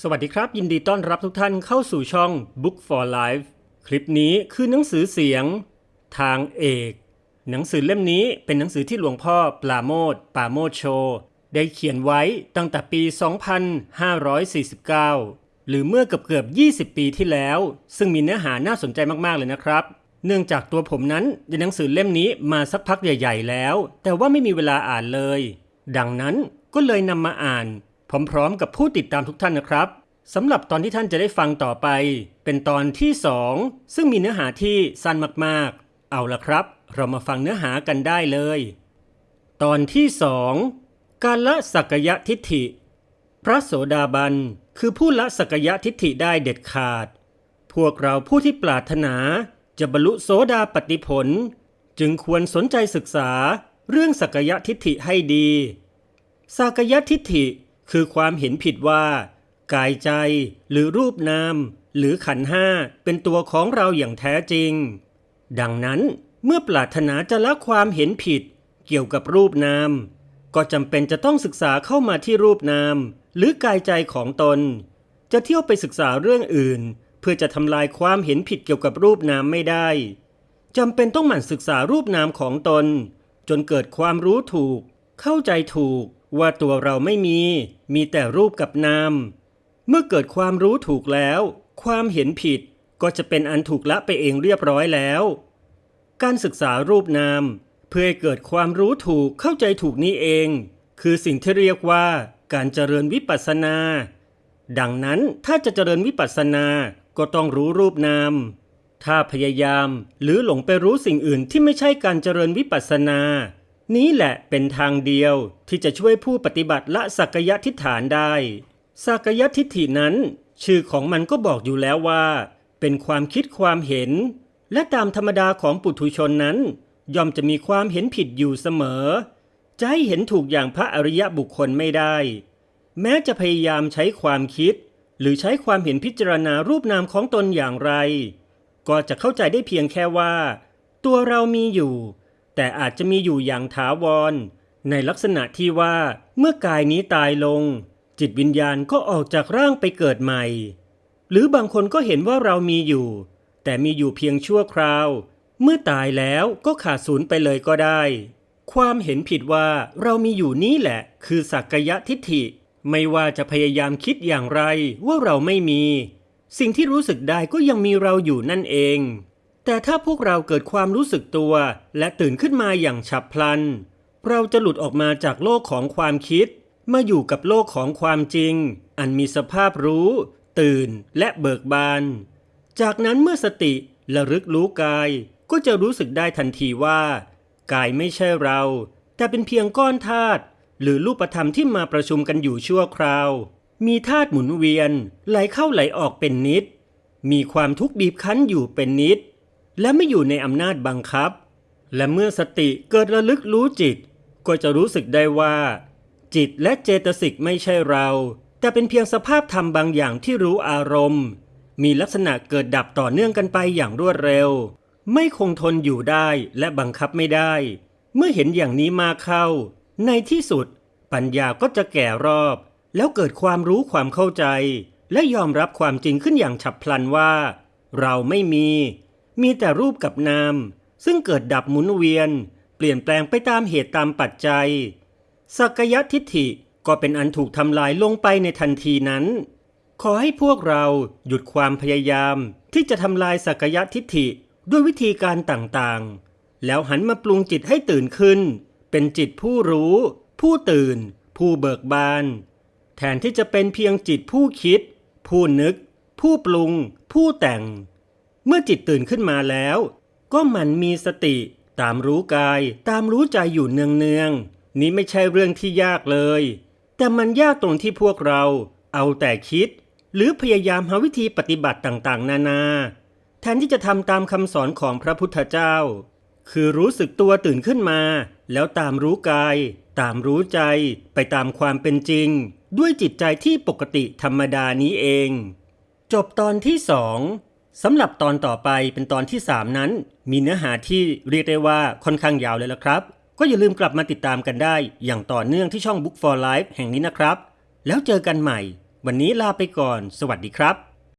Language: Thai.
สวัสดีครับ ยินดีต้อนรับทุกท่านเข้าสู่ช่อง Book for Life คลิปนี้คือหนังสือเสียง ทางเอก หนังสือเล่มนี้เป็นหนังสือที่หลวงพ่อปราโมทปราโมทโช ได้เขียนไว้ตั้งแต่ปี 2549 หรือเมื่อเกือบเกือบ 20 ปีที่แล้ว ซึ่งมีเนื้อหาน่าสนใจมาก ๆ เลยนะครับ เนื่องจากตัวผมนั้นได้หนังสือเล่มนี้มาสักพักใหญ่ ๆ แล้ว แต่ว่าไม่มีเวลาอ่านเลย ดังนั้นก็เลยนำมาอ่าน พร้อมๆกับผู้ติดตามทุกท่านนะครับสำหรับตอนที่ท่านจะได้ฟังต่อไป เป็นตอนที่ 2 ซึ่งมีเนื้อหาที่สั้นมากๆ เอาละครับ เรามาฟังเนื้อหากันได้เลย ตอนที่สองการละสักยะทิฏฐิ พระโสดาบันคือผู้ละสักยะทิฏฐิได้เด็ดขาด พวกเราผู้ที่ปรารถนาจะบรรลุโสดาปติผล จึงควรสนใจศึกษาเรื่องสักยะทิฏฐิให้ดีสักยะทิฏฐิ คือความเห็นผิดว่า กายใจหรือรูปนาม หรือขันห้าเป็นตัวของเราอย่างแท้จริง ดังนั้นเมื่อปรารถนาจะละความเห็นผิด เกี่ยวกับรูปนาม ก็จำเป็นจะต้องศึกษาเข้ามาที่รูปนาม หรือกายใจของตน จะเที่ยวไปศึกษาเรื่องอื่น เพื่อจะทำลายความเห็นผิดเกี่ยวกับรูปนามไม่ได้จำเป็นต้องหมั่นศึกษารูปนามของตน จนเกิดความรู้ถูก เข้าใจถูก ว่าตัวเราไม่มี มีแต่รูปกับนาม เมื่อเกิดความรู้ถูกแล้ว ความเห็นผิดก็จะเป็นอันถูกละไปเองเรียบร้อยแล้ว การศึกษารูปนาม เพื่อให้เกิดความรู้ถูกเข้าใจถูกนี้เอง คือสิ่งที่เรียกว่าการเจริญวิปัสสนา ดังนั้นถ้าจะเจริญวิปัสสนาก็ต้องรู้รูปนาม ถ้าพยายามหรือหลงไปรู้สิ่งอื่นที่ไม่ใช่การเจริญวิปัสสนา นี้แหละเป็นทางเดียวที่จะช่วยผู้ปฏิบัติละสักยะทิฏฐานได้ สักยะทิฏฐินั้น ชื่อของมันก็บอกอยู่แล้วว่า เป็นความคิดความเห็น และตามธรรมดาของปุถุชนนั้น ย่อมจะมีความเห็นผิดอยู่เสมอ จะให้เห็นถูกอย่างพระอริยบุคคลไม่ได้ แม้จะพยายามใช้ความคิด หรือใช้ความเห็นพิจารณารูปนามของตนอย่างไร ก็จะเข้าใจได้เพียงแค่ว่า ตัวเรามีอยู่ แต่อาจจะมีอยู่อย่างถาวร ในลักษณะที่ว่าเมื่อกายนี้ตายลง จิตวิญญาณก็ออกจากร่างไปเกิดใหม่ หรือบางคนก็เห็นว่าเรามีอยู่ แต่มีอยู่เพียงชั่วคราว เมื่อตายแล้วก็ขาดสูญไปเลยก็ได้ ความเห็นผิดว่าเรามีอยู่นี้แหละ คือสักกยะทิฏฐิ ไม่ว่าจะพยายามคิดอย่างไรว่าเราไม่มี สิ่งที่รู้สึกได้ก็ยังมีเราอยู่นั่นเอง แต่ถ้าพวกเราเกิดความรู้สึกตัว และตื่นขึ้นมาอย่างฉับพลัน เราจะหลุดออกมาจากโลกของความคิด มาอยู่กับโลกของความจริง อันมีสภาพรู้ ตื่นและเบิกบาน จากนั้นเมื่อสติระลึกรู้กาย ก็จะรู้สึกได้ทันทีว่า กายไม่ใช่เรา แต่เป็นเพียงก้อนธาตุหรือรูปธรรมที่มาประชุมกันอยู่ชั่วคราว มีธาตุหมุนเวียนไหลเข้าไหลออกเป็นนิด มีความทุกข์บีบคั้นอยู่เป็นนิด และไม่อยู่ในอำนาจบังคับ และเมื่อสติเกิดระลึกรู้จิต ก็จะรู้สึกได้ว่า จิตและเจตสิกไม่ใช่เรา แต่เป็นเพียงสภาพธรรมบางอย่างที่รู้อารมณ์ มีลักษณะเกิดดับต่อเนื่องกันไปอย่างรวดเร็ว ไม่คงทนอยู่ได้และบังคับไม่ได้ เมื่อเห็นอย่างนี้มาเข้า ในที่สุด ปัญญาก็จะแก่รอบ แล้วเกิดความรู้ความเข้าใจ และยอมรับความจริงขึ้นอย่างฉับพลันว่า เราไม่มี มีแต่รูปกับนาม ซึ่งเกิดดับหมุนเวียน เปลี่ยนแปลงไปตามเหตุตามปัจจัย สักยะทิฏฐิก็เป็นอันถูกทำลายลงไปในทันทีนั้น ขอให้พวกเราหยุดความพยายาม ที่จะทำลายสักยะทิฏฐิด้วยวิธีการต่างๆ แล้วหันมาปรุงจิตให้ตื่นขึ้น เป็นจิตผู้รู้ ผู้ตื่น ผู้เบิกบาน แทนที่จะเป็นเพียงจิตผู้คิด ผู้นึก ผู้ปรุง ผู้แต่ง เมื่อจิตตื่นขึ้นมาแล้ว ก็มันมีสติ ตามรู้กาย ตามรู้ใจอยู่เนืองๆนี้ไม่ใช่เรื่องที่ยากเลย แต่มันยากตรงที่พวกเรา เอาแต่คิด หรือพยายามหาวิธีปฏิบัติต่างๆ นานา แทนที่จะทำตามคำสอนของพระพุทธเจ้า คือรู้สึกตัวตื่นขึ้นมา แล้วตามรู้กาย ตามรู้ใจ ไปตามความเป็นจริง ด้วยจิตใจที่ปกติธรรมดานี้เอง จบตอนที่สอง สำหรับตอนต่อไปเป็นตอนที่ 3 นั้น มีเนื้อหาที่เรียกได้ว่าค่อนข้างยาวเลยละครับ ก็อย่าลืมกลับมาติดตามกันได้ อย่างต่อเนื่องที่ช่อง Book for Life แห่งนี้นะครับ แล้วเจอกันใหม่ วันนี้ลาไปก่อน สวัสดีครับ